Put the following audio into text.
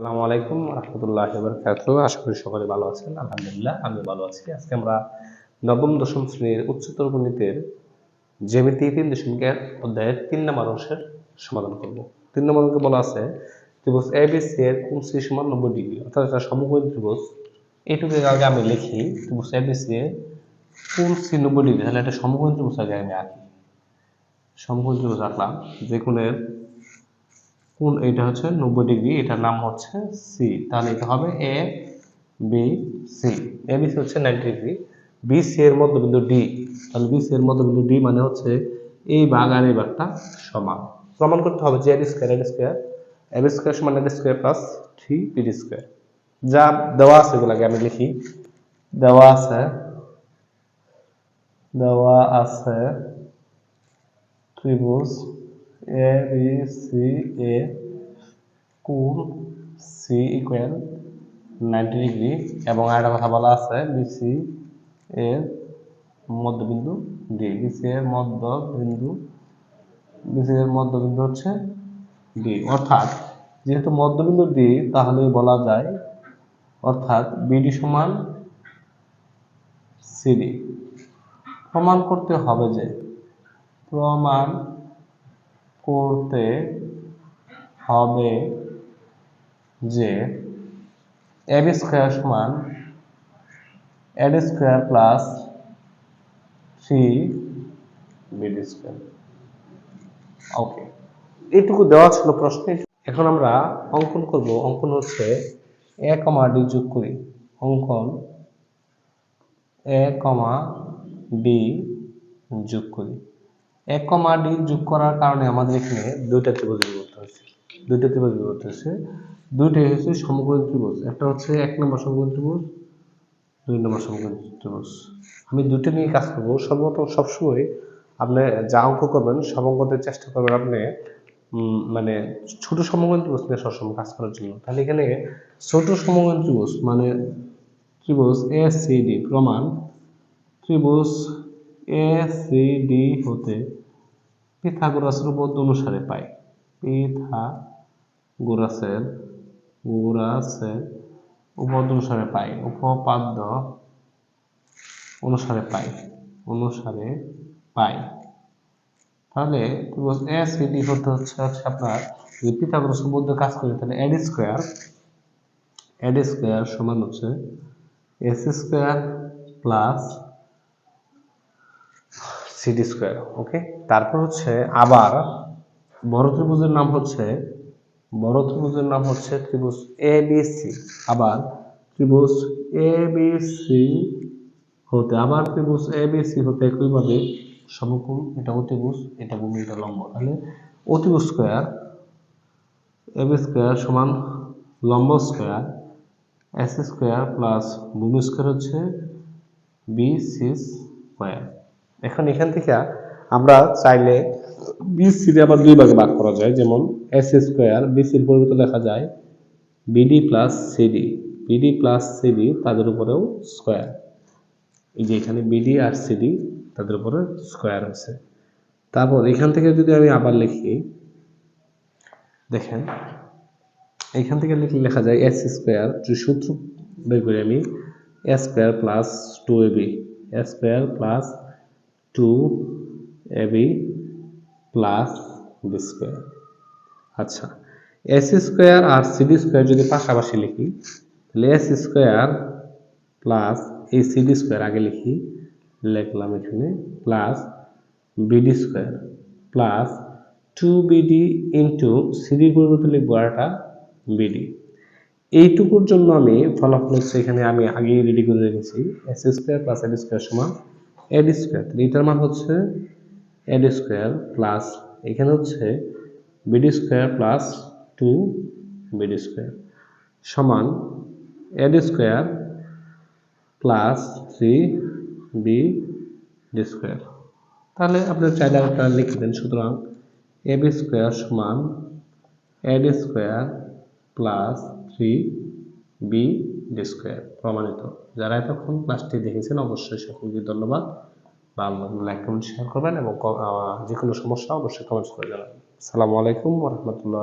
আসসালামু আলাইকুম রহমতুল্লাহ আশা করি সকলে ভালো আছেন। আলহামদুলিল্লাহ আমি ভালো আছি। আজকে আমরা নবম, দশম শ্রেণির উচ্চতর গণিতের জ্যামিতি তিন দশমিক এক অধ্যায়ের তিন নম্বর অংশের সমাধান করব। তিন নম্বর অঙ্কে বলা আছে এ বি সি এর সি সমান নব্বই ডিগ্রি। অর্থাৎ একটা সমকোণ ত্রিভুজ। এইটুকু আগে আমি লিখি এ বি সি এর সি নব্বই ডিগ্রি। তাহলে একটা সমকোণ আগে আমি আঁকি। আঁকলাম, যে কোণের কোন, এটা হচ্ছে নব্বই ডিগ্রি, এটার নাম হচ্ছে সি তাহলে এটা হবে A B C A B C হচ্ছে নাইনটি ডিগ্রি। বি সি এর মধ্যবিন্দু ডি তাহলে বি সি এর মধ্যবিন্দু ডি মানে হচ্ছে এই ভাগ আর এই ভাগটা সমান। প্রমাণ করতে হবে যে A square A square A B square সমান A square plus three D square যা দেওয়া আছে এগুলাকে আমি লিখি। দেওয়া আছে দেওয়া আছে ত্রিভুজ এ বি সি এ কোণ সি ইকুয়াল নাইনটি ডিগ্রি এবং আরেকটা কথা বলা আছে বিসি এর মধ্যবিন্দু ডি বিসি এর মধ্যবিন্দু বিসি এর মধ্যবিন্দু হচ্ছে ডি অর্থাৎ যেহেতু মধ্যবিন্দু ডি তাহলে বলা যায়, অর্থাৎ বিডি সমান সিডি প্রমাণ করতে হবে যে, প্রমাণ করতে হবে যে এ বি স্কোয়ার সমান AD square plus three BD square okay এইটুকু দেওয়া ছিল প্রশ্নে। এখন আমরা অঙ্কন করব। অঙ্কন হচ্ছে এ কমা ডি যোগ করি। অঙ্কন এ কমা ডি যোগ করি। এক কমা ডি যোগ করার কারণে আমাদের এখানে দুইটা ত্রিভুজ বের করতে হচ্ছে দুইটা ত্রিভুজ বের করতে হচ্ছে দুইটাই হচ্ছে সমকোণ ত্রিভুজ। একটা হচ্ছে এক নম্বর সমকোণ ত্রিভুজ, দুই নম্বর সমকোণ ত্রিভুজ। আমি দুটো নিয়ে কাজ করব। সর্বপ্রথম সবসময় আপনি যা অঙ্ক করবেন, সব চেষ্টা করবেন আপনি মানে ছোট সমকোণ ত্রিভুজ নিয়ে সবসময় কাজ করার জন্য। তাহলে এখানে ছোট সমকোণ ত্রিভুজ মানে ত্রিভুজ এ সি ডি প্রমাণ ত্রিভুজ এ সি ডি হতে পিথাগোরাসের উপপাদ্য অনুসারে পাই। পিথাগোরাসের, গোরাসের উপপাদ্য অনুসারে পাই। উপপাদ্য অনুসারে পাই। অনুসারে পাই। তাহলে এ সি ডি হতে হচ্ছে হচ্ছে আপনার যদি পিথাগোরাস উপপাদ্য কাজ করি, তাহলে এড স্কোয়ার এড স্কোয়ার সমান হচ্ছে S square plus CD square okay তারপর হচ্ছে আবার বড় ত্রিভুজের নাম হচ্ছে বড় ত্রিভুজের নাম হচ্ছে ত্রিভুজ এ বি সি আবার ত্রিভুজ এ বি সি হতে, আবার ত্রিভুজ এ বি সি হতে একইভাবে সমকোণ এটা অতিভুজ এটা ভূমি এটা লম্ব। তাহলে অতিভুজ স্কোয়ার এ বি স্কোয়ার সমান লম্ব স্কোয়ার এস স্কোয়ার প্লাস ভূমি স্কোয়ার হচ্ছে বি সি স্কোয়ার এখন এখান থেকে আমরা চাইলে বি সিরে আবার দুই ভাগে ভাগ করা যায়। যেমন এস স্কোয়ার বি সির পরিবর্তে লেখা যায় BD plus CD BD plus CD তাদের উপরেও স্কোয়ার এই যে এখানে বিডি আর সিডি তাদের উপরে স্কোয়ার আছে। তারপর এখান থেকে যদি আমি আবার লিখি, দেখেন, এখান থেকে লিখলে লেখা যায় এস স্কোয়ার যদি সূত্র বের করি আমি S square plus two A B S square plus two A plus B square আচ্ছা এস স্কোয়ার আর সিডি স্কোয়ার যদি পাশাপাশি লিখি, তাহলে এস স্কোয়ার প্লাস এই সিডি স্কোয়ার আগে লিখি, লিখলাম এখানে plus BD square plus two BD into সিডির পরিবর্তে লিখব আরটা বিডি এইটুকুর জন্য আমি ফলাফল হচ্ছে এখানে আমি আগেই রেডি করে রেখেছি S square plus AD square সমান এড স্কোয়ার এটার মান হচ্ছে এড স্কোয়ার প্লাস, এখানে হচ্ছে BD square plus two BD square সমান AD square plus three B D square. তাহলে আপনার চাইলে একটা লিখে দেন, সুতরাং এ বি স্কোয়ার সমান AD square plus three B D square প্রমাণিত। যারা এতক্ষণ ক্লাসটি দেখেছেন, অবশ্যই সকলকে ধন্যবাদ। ভালো লাইক কমেন্ট শেয়ার করবেন এবং যে কোনো সমস্যা অবশ্যই কমেন্টস করে জানাবেন। সালামু আলাইকুম রহমতুল্লাহ